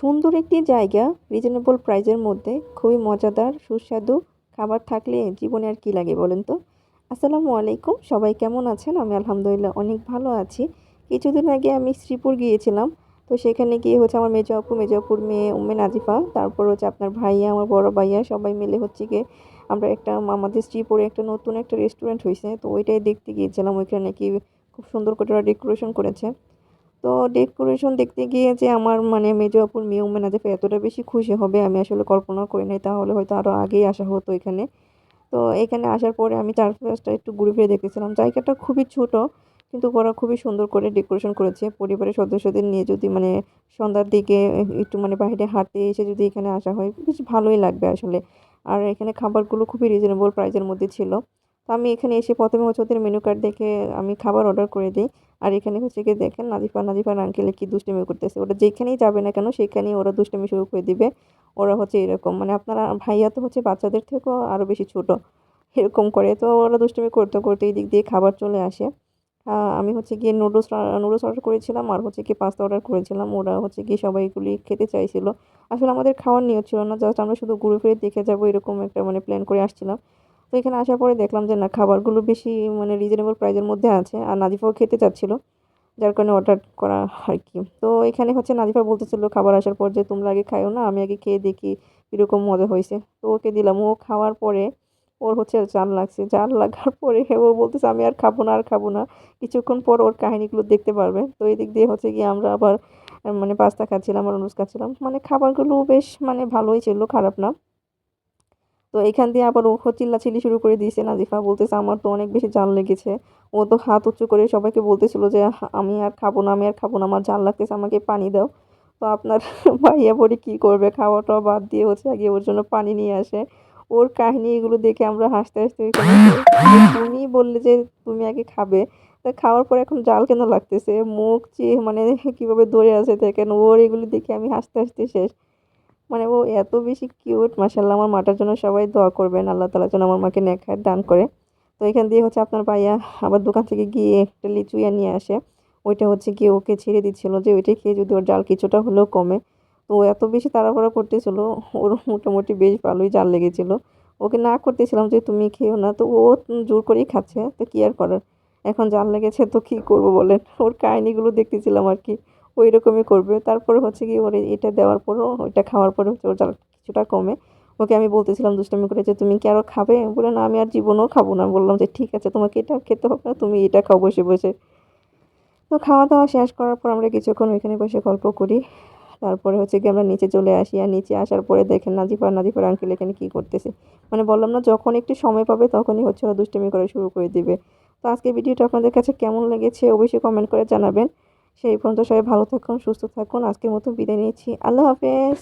সুন্দর একটি জায়গা রিজনেবল প্রাইজের মধ্যে, খুবই মজাদার, সুস্বাদু খাবার থাকলে জীবনে আর কি লাগে বলেন তো? আসসালামু আলাইকুম, সবাই কেমন আছেন? আমি আলহামদুলিল্লাহ অনেক ভালো আছি। কিছুদিন আগে আমি শ্রীপুর গিয়েছিলাম, তো সেখানে গিয়ে হচ্ছে আমার মেজো আপু মেয়ে উম্মে নাজিফা, তারপর হচ্ছে আপনার ভাইয়া, আমার বড় ভাইয়া, সবাই মিলে হচ্ছে গিয়ে আমরা একটা আমাদের শ্রীপুরে একটা নতুন একটা রেস্টুরেন্ট হয়েছে তো ওইটাই দেখতে গিয়েছিলাম। ওইখানে নাকি খুব সুন্দর করে ওরা ডেকোরেশন করেছে। তো ডেকোরেশন দেখতে গিয়ে যে আমার মানে মেজো আপুর মেয়ে উম্মে এতটা বেশি খুশি হবে, আমি আসলে কল্পনা করি নাই, তাহলে হয়তো আরও আগেই আসা হতো এখানে। তো এখানে আসার পরে আমি চারপাশটা একটু ঘুরে ফিরে দেখতেছিলাম। জায়গাটা খুবই ছোট, কিন্তু ওরা খুবই সুন্দর করে ডেকোরেশন করেছে। পরিবারের সদস্যদের নিয়ে যদি মানে সন্ধ্যার দিকে একটু মানে বাইরে হাঁটতে এসে যদি এখানে আসা হয়, বেশ ভালোই লাগবে আসলে। আর এখানে খাবারগুলো খুবই রিজনেবল প্রাইসের মধ্যে ছিল। তো আমি এখানে এসে প্রথমে হচ্ছে ওদের মেনু কার্ড দেখে আমি খাবার অর্ডার করে দিই। আর এখানে হচ্ছে গিয়ে দেখেন নাজিফা, নাজিফার আঙ্কেলে কি দুষ্টামি করতেছে। ওরা যেখানেই যাবে না কেন, সেখানেই ওরা দুষ্টামি শুরু করে দিবে। ওরা হচ্ছে এরকম মানে আপনারা, ভাইয়া তো হচ্ছে বাচ্চাদের থেকেও আরও বেশি ছোট, এরকম করে। তো ওরা দুষ্টামি করতে করতে এই দিক দিয়ে খাবার চলে আসে। আমি হচ্ছে গিয়ে নুডলস নুডলস অর্ডার করেছিলাম আর হচ্ছে গিয়ে পাস্তা অর্ডার করেছিলাম। ওরা হচ্ছে গিয়ে সবাই এগুলি খেতে চাইছিল। আসলে আমাদের খাওয়ার নিয়ত ছিল না জাস্ট আমরা শুধু ঘুরে ফিরে দেখে যাব এরকম একটা মানে প্ল্যান করে আসছিলাম। তো এখানে আসার পরে দেখলাম যে না, খাবারগুলো বেশি মানে রিজনেবল প্রাইজের মধ্যে আছে আর নাজিফাও খেতে চাচ্ছিলো, যার কারণে অর্ডার করা আর কি। তো এখানে হচ্ছে নাজিফা বলতেছিল খাবার আসার পর যে, তোমরা আগে খাইও না, আমি আগে খেয়ে দেখি কীরকম মজা হয়েছে। তো ওকে দিলাম, ও খাওয়ার পরে ওর হচ্ছে জাল লাগছে। জাল লাগার পরে ও বলতেছে, আমি আর খাব না, আর খাব না। কিছুক্ষণ পর ওর কাহিনিগুলো দেখতে পারবে। তো এই দিক দিয়ে হচ্ছে গিয়ে আমরা আবার মানে পাস্তা খাচ্ছিলাম আর নুডলস খাচ্ছিলাম। মানে খাবারগুলো বেশ মানে ভালোই ছিল, খারাপ না। তো এখান দিয়ে আবার ও চিল্লাচিল্লি শুরু করে দিয়েছে, নাজিফা বলতেছে, আমার তো অনেক বেশি জাল লেগেছে। ও তো হাত উঁচু করে সবাইকে বলতেছিল যে আমি আর খাব না, আমি আর খাব না, আমার জাল লাগতেছে, আমাকে পানি দাও। তো আপনার ভাইয়া বলি, কী করবে? খাওয়াটা বাদ দিয়ে হচ্ছে আগে ওর জন্য পানি নিয়ে আসে। ওর কাহিনী এগুলো দেখে আমরা হাসতে হাসতে তুমি বললে যে তুমি আগে খাবে, তা খাওয়ার পর এখন জাল কেন লাগতেছে? মুখ, চেয়ে মানে কীভাবে ধরে আছে দেখেন? ওর এগুলো দেখে আমি হাসতে হাসতে শেষ। মানে ও এত বেশি কিউট মাসাল্লাহ আমার মাটার জন্য সবাই দোয়া করবেন, আল্লাহ তালা যেন আমার মাকে নেখায় দান করে। তো এখান দিয়ে হচ্ছে আপনার ভাইয়া আবার দোকান থেকে গিয়ে একটা লিচুইয়া নিয়ে আসে। ওইটা হচ্ছে গিয়ে ওকে ছেড়ে দিচ্ছিল যে ওইটা খেয়ে যদি ওর জাল কিছুটা হলেও কমে। তো ও এত বেশি তাড়াহুড়া করতেছিল, ওর মোটামুটি বেশ ভালোই জাল লেগেছিলো। ওকে না করতেছিলাম যে তুমি খেও না, তো ও জোর করেই খাচ্ছে, তো কী আর করার? এখন জাল লেগেছে, তো কী করব বলেন? ওর কাহিনিগুলো দেখতেছিলাম আর কি। ওই রকমই করবে। তারপরে হচ্ছে কি ওর এটা দেওয়ার পরও, ওইটা খাওয়ার পরে হচ্ছে ওর কিছুটা কমে। ওকে আমি বলতেছিলাম দুষ্টামি করে যে, তুমি কি আরও খাবে? বলে না, আমি আর জীবনেও খাব না। বললাম যে, ঠিক আছে, তোমাকে এটা খেতে হবে না, তুমি এটা খাও বসে বসে। তো খাওয়া দাওয়া শেষ করার পর আমরা কিছুক্ষণ ওইখানে বসে গল্প করি। তারপরে হচ্ছে কি আমরা নিচে চলে আসি। আর নিচে আসার পরে দেখেন নাজিফা, নাজিফার আঙ্কেল এখানে কী করতেছে। মানে বললাম না, যখন একটু সময় পাবে তখনই হচ্ছে ওরা দুষ্টামি করা শুরু করে দিবে। তো আজকে ভিডিওটা আপনাদের কাছে কেমন লেগেছে অবশ্যই কমেন্ট করে জানাবেন। সেই পর্যন্ত সবাই ভালো থাকুন সুস্থ থাকুন। আজকের মতো বিদায় নিয়েছি আল্লাহ হাফেজ।